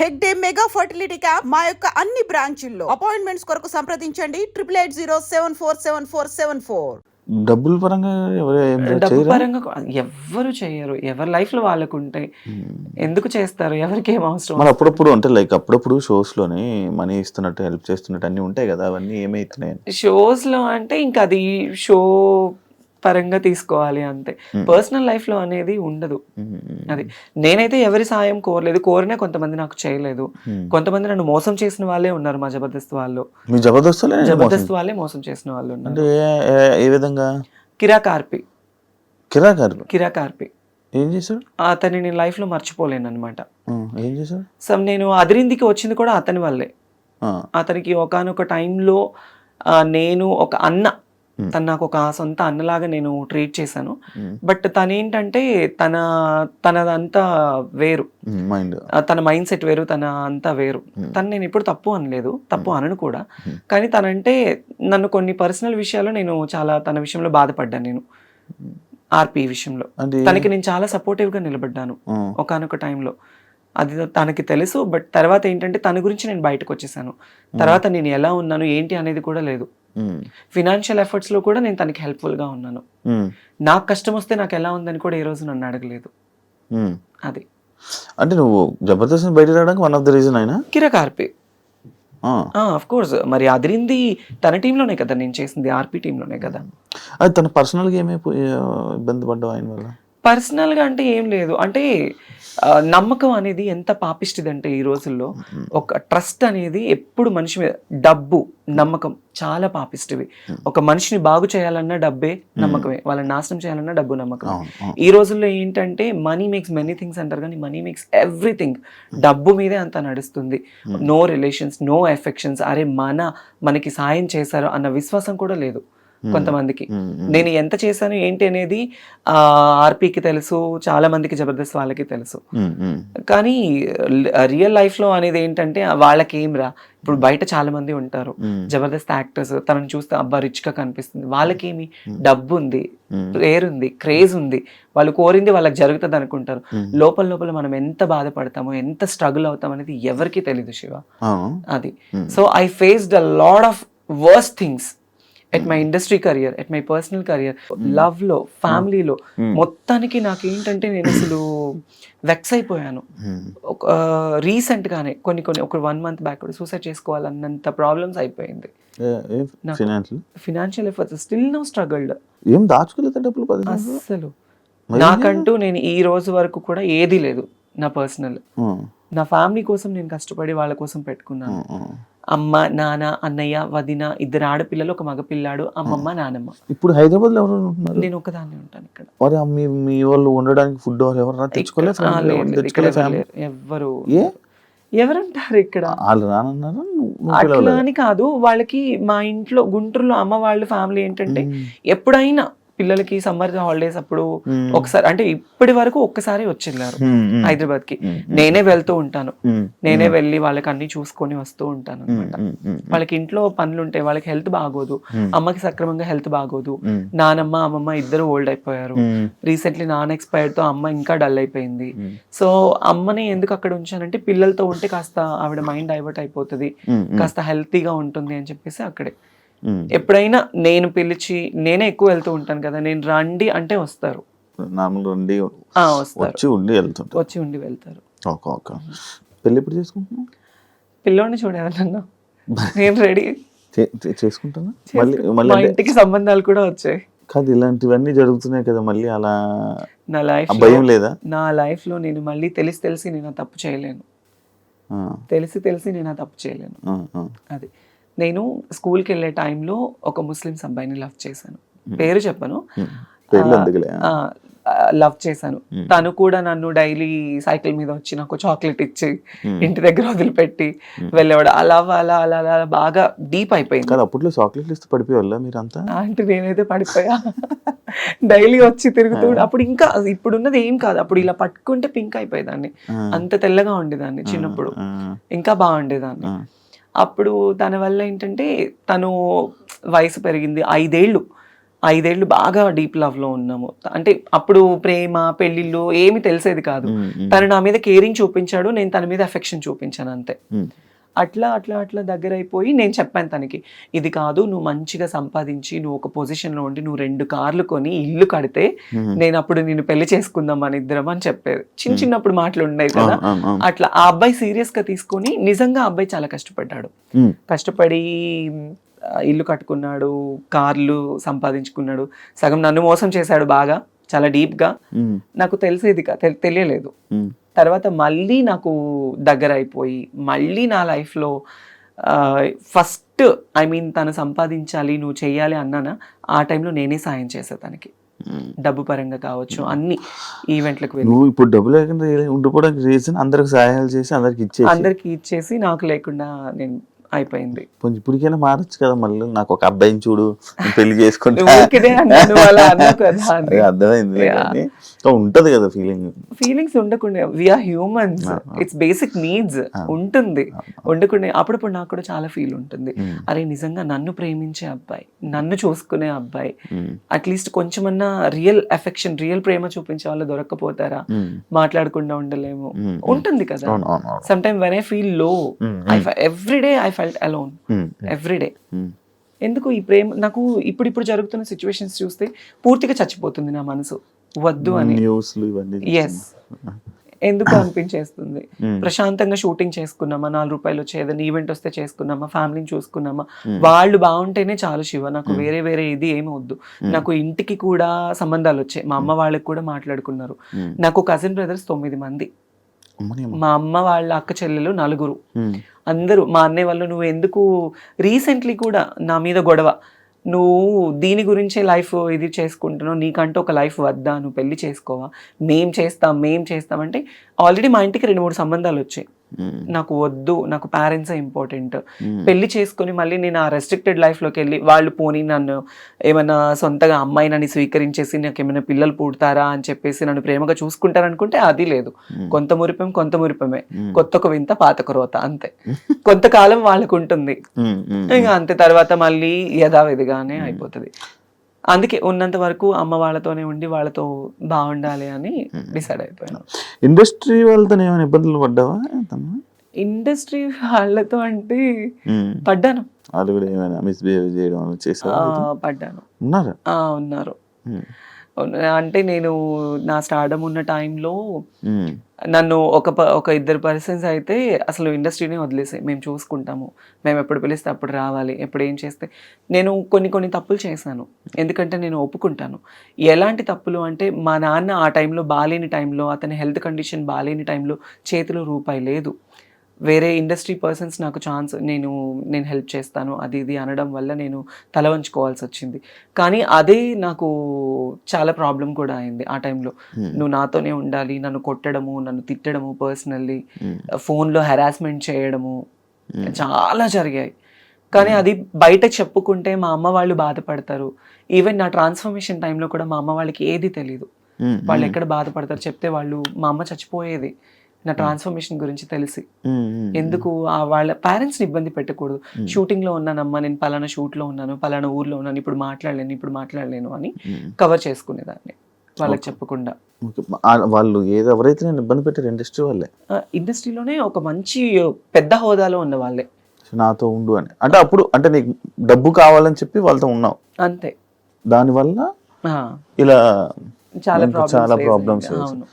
Hegde mega fertility camp మా యొక్క అన్ని బ్రాంచుల్లో. అపాయింట్మెంట్స్ కొరకు సంప్రదించండి. Triple eight zero seven four seven four seven four. డబ్బుల పరంగా ఎవరు డబ్బు? పరంగా ఎవ్వరు చేయరు. ఎవరి లైఫ్లో వాళ్ళకు ఉంటాయి ఎందుకు చేస్తారు? ఎవరికి ఏం అవసరం? మరి అప్పుడప్పుడు అంటే లైక్ అప్పుడప్పుడు షోస్లోని మనీ ఇస్తున్నట్టు హెల్ప్ చేస్తున్నట్టు అన్ని ఉంటాయి కదా అవన్నీ ఏమైతున్నాయి షోస్లో అంటే ఇంకా అది షో పరంగా తీసుకోవాలి అంతే. పర్సనల్ లైఫ్లో అనేది ఉండదు. అది. నేనైతే ఎవరి సాయం కోరలేదు. కోరినా కొంతమంది నాకు చేయలేదు. కొంతమంది నన్ను మోసం చేసిన వాళ్ళే ఉన్నారు మా జబర్దస్త్ వాళ్ళు. మీ జబర్దస్త్ జబర్దస్త్ వాళ్ళే మోసం చేసిన వాళ్ళు ఉన్నారు. ఏ- విధంగా? కిరా కార్పి. కిరా గారు కిరా కార్పి. ఏం చేశాడు? అతని నేను లైఫ్లో మర్చిపోలేను అనమాట ఏం చేశాడు? సో నేను అదిరిందికి వచ్చింది కూడా అతని వల్లే. అతనికి ఒకనొక టైంలో నేను ఒక అన్న. తను నాకు ఒక సొంత అన్నలాగా నేను ట్రీట్ చేశాను. ఉమ్, బట్ తనేంటంటే తన తనదంతా వేరు. ఆ, తన మైండ్ సెట్ వేరు తన అంతా వేరు. తను నేను ఎప్పుడు తప్పు అనలేదు తప్పు అనను కూడా. కానీ తనంటే నన్ను కొన్ని పర్సనల్ విషయాల్లో నేను చాలా తన విషయంలో బాధపడ్డాను నేను. ఆర్పి విషయంలో. తనకి నేను చాలా సపోర్టివ్గా నిలబడ్డాను ఒకనొక టైంలో. అది తనకి తెలుసు బట్ తర్వాత ఏంటంటే తన గురించి నేను బయటకు వచ్చేసాను. తర్వాత నేను ఎలా ఉన్నాను ఏంటి అనేది కూడా లేదు. ఫినాన్షియల్ ఎఫర్ట్స్లో కూడా నేను తనకి హెల్ప్ఫుల్గా ఉన్నాను. ఉమ్, నాకు కష్టం వస్తే నాకు ఎలా ఉందని కూడా ఈ రోజు నన్ను అడగలేదు. ఉమ్. అది. అంటే నువ్వు జబర్దస్త్ బయట రావడానికి వన్ ఆఫ్ ద రీజన్ అయినా కిరకార్పి ఆఫ్ కోర్స్ మరి అదిరింది తన టీంలోనే కదా నేను చేసింది ఆర్పి టీంలోనే కదా. అది తన పర్సనల్గా ఏమైపోయి ఇబ్బంది పడ్డావు ఆయన వల్ల? పర్సనల్గా అంటే ఏం లేదు. అంటే నమ్మకం అనేది ఎంత పాపిష్టిదంటే ఈ రోజుల్లో ఒక ట్రస్ట్ అనేది ఎప్పుడు మనిషి మీద డబ్బు నమ్మకం చాలా పాపిష్టివి. ఒక మనిషిని బాగు చేయాలన్నా డబ్బే నమ్మకమే వాళ్ళని నాశనం చేయాలన్నా డబ్బు నమ్మకం. ఈ రోజుల్లో ఏంటంటే మనీ మేక్స్ మెనీ థింగ్స్ అంటారు కానీ మనీ మేక్స్ ఎవ్రీథింగ్. డబ్బు మీదే అంత నడుస్తుంది. No relations no affections. అరే మన మనకి సాయం చేశారు అన్న విశ్వాసం కూడా లేదు. కొంతమందికి. ఉమ్, ఉమ్, నేను ఎంత చేశాను ఏంటి అనేది ఆ ఆర్పీకి తెలుసు చాలా మందికి జబర్దస్త్ వాళ్ళకి తెలుసు. కానీ రియల్ లైఫ్లో అనేది ఏంటంటే వాళ్ళకి ఏం రా. ఇప్పుడు బయట చాలా మంది ఉంటారు. జబర్దస్త్ యాక్టర్స్ తనని చూస్తే అబ్బా రిచ్గా కనిపిస్తుంది. వాళ్ళకేమి? డబ్బు ఉంది ఉంది క్రేజ్ ఉంది వాళ్ళు కోరింది వాళ్ళకి జరుగుతుంది అనుకుంటారు. Hmm. లోపల లోపల మనం ఎంత బాధపడతామో ఎంత స్ట్రగుల్ అవుతాం అనేది ఎవరికి తెలియదు శివ. అది. Hmm. So I faced a lot of worse things at my industry career at my personal career లవ్లో ఫ్యామిలీలో Hmm. మొత్తానికి నాకు ఏంటంటే నేను అసలు వెక్స్ అయిపోయాను. ఉమ్, ఒక రీసెంట్ గానే కొన్ని కొన్ని ఒక వన్ మంత్ బ్యాక్ సూసైడ్ చేసుకోవాలన్నంత ప్రాబ్లమ్స్ అయిపోయింది. Financial efforts still no struggled ఏం దాచుకోలేదా డబ్బులు మరి నాకంటూ నేను ఈ రోజు వరకు కూడా ఏది లేదు నా పర్సనల్ ఉమ్, నా ఫ్యామిలీ కోసం నేను కష్టపడి వాళ్ళ కోసం పెట్టుకున్నాను. ఉమ్. అమ్మ నాన్న అన్నయ్య వదిన ఇద్దరు ఆడపిల్లలు ఒక మగ పిల్లాడు అమ్మమ్మ నానమ్మ. ఇప్పుడు హైదరాబాద్లో ఎవరు ఉంటున్నారు? నేను ఒకదాన్ని ఉంటాను ఇక్కడ. మరి మీ మీ వాళ్ళు ఉండడానికి ఫుడ్ ఎవరు తెచ్చుకోలేదు ఎవరు ఎవరుంటారు ఇక్కడ? వాళ్ళు రానన్నారు? అట్లా అని కాదు. వాళ్ళకి మా ఇంట్లో గుంటూరులో అమ్మ వాళ్ళ ఫ్యామిలీ ఏంటంటే. ఎప్పుడైనా పిల్లలకి సమ్మర్ హాలిడేస్ అప్పుడు. ఒకసారి అంటే ఇప్పటి వరకు ఒక్కసారి వచ్చిన్నారు. హైదరాబాద్కి. నేనే వెళ్తూ ఉంటాను. నేనే వెళ్ళి వాళ్ళకి అన్ని చూసుకొని వస్తూ ఉంటాను అనమాట వాళ్ళకి ఇంట్లో పనులు ఉంటాయి వాళ్ళకి హెల్త్ బాగోదు మ్మ్. అమ్మకి సక్రమంగా హెల్త్ బాగోదు మ్మ్. నానమ్మ అమ్మమ్మ ఇద్దరు ఓల్డ్ అయిపోయారు. రీసెంట్లీ నాన్న ఎక్స్పైర్డ్తో అమ్మ ఇంకా డల్ అయిపోయింది. సో అమ్మని ఎందుకు అక్కడ ఉంచానంటే పిల్లలతో ఉంటే కాస్త ఆవిడ మైండ్ డైవర్ట్ అయిపోతుంది కాస్త హెల్తీగా ఉంటుంది అని చెప్పేసి అక్కడే. ఎప్పుడైనా నేను పిలిచి నేనే ఎక్కువ వెళ్తూ ఉంటాను కదా నేను రండి అంటే వస్తారు. ఉండి వచ్చి ఉండి వెళ్తుంటారు. వచ్చి ఉండి వెళ్తారు. Okay okay. పెళ్ళి ఎప్పుడు చేసుకుంటున్నావు? పిల్లోని చూడేవాళ్ళన్నా నేను రెడీ. చేసుకుంటానా మళ్ళీ ఇంటికి సంబంధాలు కూడా వచ్చాయి. కాదు ఇలాంటివన్నీ జరుగుతున్నాయి కదా మళ్ళీ అలా నా లైఫ్ భయం లేదా? నా లైఫ్లో నేను మళ్ళీ తెలిసి తెలిసి నేను తప్పు చేయలేను. తెలిసి తెలిసి నేను తప్పు చేయలేను. అది. నేను స్కూల్కి వెళ్ళే టైంలో ఒక ముస్లిమ్స్ అబ్బాయిని లవ్ చేశాను. పేరు చెప్పను. లవ్ చేశాను. తను కూడా నన్ను డైలీ సైకిల్ మీద వచ్చి నాకు చాక్లెట్ ఇచ్చి ఇంటి దగ్గర వదిలిపెట్టి వెళ్ళేవాడు. అలా అలా అలా అలా బాగా డీప్ అయిపోయింది. కాదు అప్పట్లో చాక్లెట్లు ఇస్తే పడిపోయేవాళ్ళ మీరంతా? అంటే నేనైతే పడిపోయా. డైలీ వచ్చి తిరుగుతూ అప్పుడు ఇంకా ఇప్పుడున్నది ఏం కాదు. అప్పుడు ఇలా పట్టుకుంటే పింక్ అయిపోయేదాన్ని. అంత తెల్లగా ఉండేదాన్ని చిన్నప్పుడు. ఇంకా బాగుండేదాన్ని. అప్పుడు తన వల్ల ఏంటంటే తను వయసు పెరిగింది. ఐదేళ్ళు. ఐదేళ్ళు బాగా డీప్ లవ్లో ఉన్నాము. అంటే అప్పుడు ప్రేమ పెళ్ళిళ్ళు ఏమి తెలిసేది కాదు. తను నా మీద కేరింగ్ చూపించాడు. నేను తన మీద అఫెక్షన్ చూపించాను అంతే. అట్లా అట్లా అట్లా దగ్గర అయిపోయి నేను చెప్పాను తనకి ఇది కాదు నువ్వు మంచిగా సంపాదించి నువ్వు ఒక పొజిషన్లో ఉండి నువ్వు రెండు కార్లు కొని ఇల్లు కడితే. నేను అప్పుడు నేను పెళ్ళి చేసుకుందాం మన ఇద్దరం అని చెప్పేది. చిన్న చిన్నప్పుడు మాటలు ఉన్నాయి కదా. అట్లా ఆ అబ్బాయి సీరియస్గా తీసుకొని నిజంగా ఆ అబ్బాయి చాలా కష్టపడ్డాడు. కష్టపడి ఇల్లు కట్టుకున్నాడు కార్లు సంపాదించుకున్నాడు సగం నన్ను మోసం చేశాడు బాగా చాలా డీప్గా ఉమ్, నాకు తెలిసేది తెలియలేదు. తర్వాత మళ్ళీ నాకు దగ్గర అయిపోయి మళ్ళీ నా లైఫ్లో ఫస్ట్ ఐ మీన్ తను సంపాదించాలి నువ్వు చెయ్యాలి అన్నానా ఆ టైంలో నేనే సాయం చేసా తనకి. డబ్బు పరంగా కావచ్చు అన్ని ఈవెంట్లకు నువ్వు ఇప్పుడు డబ్బు లేకుండా ఉండిపోవడానికి రీజన్ అందరికి సహాయాలు చేసి అందరికి ఇచ్చేసి? అందరికి ఇచ్చేసి నాకు లేకుండా నేను అయిపోయింది. కొంచెం ఇప్పటికైనా మారచ్చు కదా మళ్ళీ. నాకు ఒక అబ్బాయిని చూడు పెళ్ళి చేసుకుంటా. అర్థమైంది సో ఉంటది కదా ఫీలింగ్ ఫీలింగ్స్ ఉండకుండా we're humans it's basic needs ఉంటుంది. ఉండకుండా అప్పుడప్పుడు నాకు కూడా చాలా ఫీల్ ఉంటుంది. అరే నిజంగా నన్ను ప్రేమించే అబ్బాయి నన్ను చూసుకునే అబ్బాయి అట్లీస్ట్ కొంచెమన్నా రియల్ అఫెక్షన్ రియల్ ప్రేమ చూపించే వాళ్ళు దొరక్కపోతారా? మాట్లాడకుండా ఉండలేము. ఉంటుంది కదా. సమ్ టైమ్ వెన్ ఐ ఫీల్లో Mm. Every day I felt alone every day ఎందుకు ఈ ప్రేమ నాకు ఇప్పుడు ఇప్పుడు జరుగుతున్న సిచ్యువేషన్స్ చూస్తే పూర్తిగా చచ్చిపోతుంది నా మనసు. వద్దు అని. ఎస్ ఎందుకు అనిపించేస్తుంది? Mm. ప్రశాంతంగా షూటింగ్ చేసుకున్నామా? నాలుగు రూపాయలు వచ్చే ఏదైనా ఈవెంట్ వస్తే చేసుకున్నామా? ఫ్యామిలీని చూసుకున్నామా? వాళ్ళు బాగుంటేనే చాలు శివ. నాకు వేరే వేరే ఇది ఏమి వద్దు. నాకు ఇంటికి కూడా సంబంధాలు వచ్చాయి. మా అమ్మ వాళ్ళకి కూడా మాట్లాడుకున్నారు. నాకు కజిన్ బ్రదర్స్ తొమ్మిది మంది. మా అమ్మ వాళ్ళ అక్క చెల్లెలు నలుగురు. అందరూ మా అన్నయ్య వాళ్ళు నువ్వు ఎందుకు? రీసెంట్లీ కూడా నా మీద గొడవ. నువ్వు దీని గురించే లైఫ్ ఇది చేసుకుంటున్నావు నీకంటూ ఒక లైఫ్ వద్దా నువ్వు పెళ్ళి చేసుకోవా మేం చేస్తాం మేం చేస్తాం అంటే ఆల్రెడీ మా ఇంటికి రెండు మూడు సంబంధాలు వచ్చాయి. నాకు వద్దు నాకు పేరెంట్స్ ఇంపార్టెంట్ ఉమ్, పెళ్ళి చేసుకొని మళ్ళీ నేను ఆ రెస్ట్రిక్టెడ్ లైఫ్లోకి వెళ్ళి వాళ్ళు పోనీ నన్ను ఏమైనా సొంతగా అమ్మాయి నన్ను స్వీకరించేసి నాకు ఏమైనా పిల్లలు పుడతారా అని చెప్పేసి నన్ను ప్రేమగా చూసుకుంటారనుకుంటే అది లేదు. కొంత మురిపం కొంత మురిపమే. కొత్త ఒక వింత పాత ఒక రోత అంతే. కొంతకాలం వాళ్ళకు ఉంటుంది ఇంకా అంతే తర్వాత మళ్ళీ యథావిధిగానే అయిపోతుంది. అందుకే ఉన్నంత వరకు అమ్మ వాళ్ళతోనే ఉండి వాళ్ళతో బాగుండాలి అని డిసైడ్ అయిపోయాను. ఇండస్ట్రీ వాళ్ళతో ఏమైనా ఇబ్బందులు పడ్డావా? ఇండస్ట్రీ వాళ్ళతో అంటే పడ్డాను. వాళ్ళు కూడా ఏమైనా మిస్బిహేవ్ చేయడం ఆ, పడ్డాను. ఉన్నారా? ఆ, ఉన్నారు. అంటే నేను నా స్టార్డమ్ ఉన్న టైంలో ఉమ్, నన్ను ఒక ఒక ఇద్దరు పర్సన్స్ అయితే అసలు ఇండస్ట్రీనే వదిలేసాయి. మేము చూసుకుంటాము. మేము ఎప్పుడు పిలిస్తే అప్పుడు రావాలి. ఎప్పుడు ఏం చేస్తే. నేను కొన్ని కొన్ని తప్పులు చేశాను. ఎందుకంటే నేను ఒప్పుకుంటాను. ఎలాంటి తప్పులు అంటే మా నాన్న ఆ టైంలో బాలేని టైంలో అతని హెల్త్ కండిషన్ బాలేని టైంలో చేతిలో రూపాయి లేదు. వేరే ఇండస్ట్రీ పర్సన్స్ నాకు ఛాన్స్ నేను నేను హెల్ప్ చేస్తాను అది ఇది అనడం వల్ల నేను తల వంచుకోవాల్సి వచ్చింది. కానీ అదే నాకు చాలా ప్రాబ్లం కూడా అయింది ఆ టైంలో. నువ్వు నాతోనే ఉండాలి నన్ను కొట్టడము నన్ను తిట్టడము పర్సనల్లీ ఉమ్, ఫోన్లో హెరాస్మెంట్ చేయడము చాలా జరిగాయి. కానీ అది బయట చెప్పుకుంటే మా అమ్మ వాళ్ళు బాధపడతారు. ఈవెన్ నా ట్రాన్స్ఫర్మేషన్ టైంలో కూడా మా అమ్మ వాళ్ళకి ఏది తెలియదు వాళ్ళు ఎక్కడ బాధపడతారు చెప్తే వాళ్ళు మా అమ్మ చచ్చిపోయేది. నా ట్రాన్స్ఫర్మేషన్ గురించి తెలిసి. ఉమ్, ఉమ్, ఎందుకు ఆ వాళ్ళ పేరెంట్స్ని ఇబ్బంది పెట్టకూడదు? షూటింగ్లో ఉన్నానమ్మా నేను పలానా షూట్లో ఉన్నాను పలానా ఊర్లో ఉన్నాను ఇప్పుడు మాట్లాడలేను ఇప్పుడు మాట్లాడలేను అని. కవర్ చేసుకునేదాన్ని వాళ్ళకి చెప్పకుండా. వాళ్ళు ఏదో ఎవరైతే నేను ఇబ్బంది పెట్టారు ఇండస్ట్రీ వాళ్ళే. ఇండస్ట్రీలోనే ఒక మంచి పెద్ద హోదాలో ఉన్న వాళ్ళే. నాతో ఉండు అని. అంటే అప్పుడు అంటే నీకు డబ్బు కావాలని చెప్పి వాళ్ళతో ఉన్నావు. అంతే. దానివల్ల ఇలా చాలా చాలా ప్రాబ్లమ్స్ అవును.